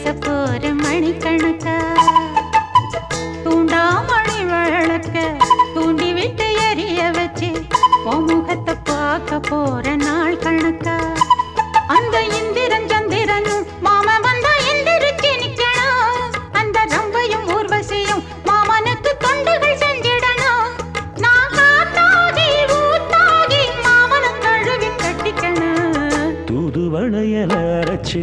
பேச போற மணிக்கணக்கா தூண்டாமணி வழக்க தூண்டி விட்டு எரிய வச்சு முகத்தை பார்க்க போற நாள் கணக்கா. அந்த இந்திரன் சந்திரனும் மாமா வந்தா எந்திரிச்சு நிக்கணும். அந்த ரம்பையும் ஊர்வசியும் மாமனுக்கு தொண்டுகள் செஞ்சிடணும். நான் காத்தாகி ஊத்தாகி மாமனை கழுவி கட்டிக்கணும். தூதுவளையல அரைச்சு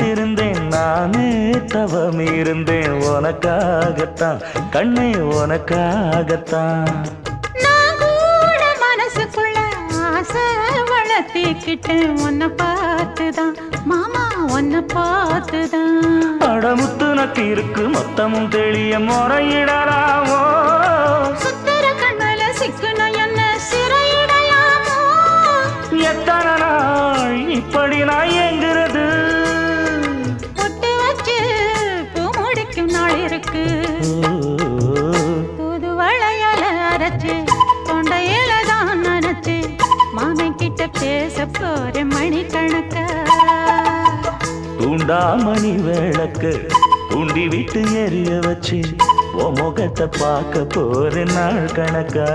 காத்திருந்தேன் நானே தவம் இருந்தேன் உனக்காகத்தான் கண்ணே உனக்காகத்தான். மனசுக்குள்ள ஆசை வளர்த்திக்கிட்டேன். உன்னை பார்த்துதான் மாமா உன்னை பார்த்துதான். அடமுத்து நக்கு இருக்கு மொத்தமும் தெளிய முறையிடலாமோ? சுத்தர கண்ணுல சிக்கன என்ன சிறையிடையாமோ? எத்தனை இருக்கு. புது வளையல அரைச்சு தொண்டையில தான் நினைச்சு மாமன் கிட்ட பேச போற மணிக்கணக்க. தூண்டா மணி விளக்கு தூண்டி விட்டு எரிய வச்சு உன் முகத்தை பார்க்க போற நாள் கணக்கா.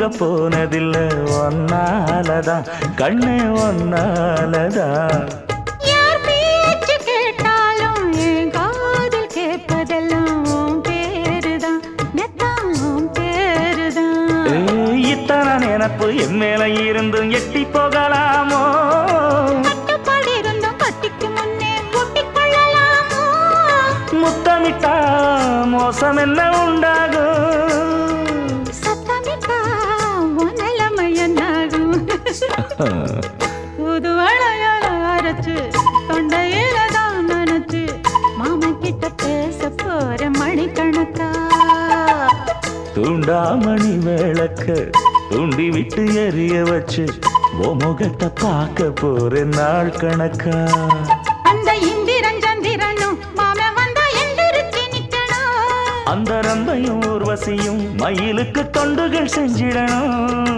தூங்க போனதில்லை ஒன்னாலதான் கண்ணே ஒன்னாலதான் இத்தனை நினப்பு என் மேல இருந்தும் எட்டி போகலாமோ? முத்தமிட்டா மோசம் என்ன புது வளையால அரைச்சு தொண்டையில தான் நினைச்சு மாமன் கிட்ட பேச போற மணிக்கணக்கா? தூண்டாமணி விளக்க தூண்டி விட்டு எரிய வச்சு ஓ முகத்தை பார்க்க போறேன் நாள் கணக்கா? அந்த இந்திரன் சந்திரனும் மாமன் வந்தா எந்திரிச்சு நிக்கணும். அந்த ரந்தையும் ஊர்வசியும் மயிலுக்கு தொண்டுகள் செஞ்சிடணும்.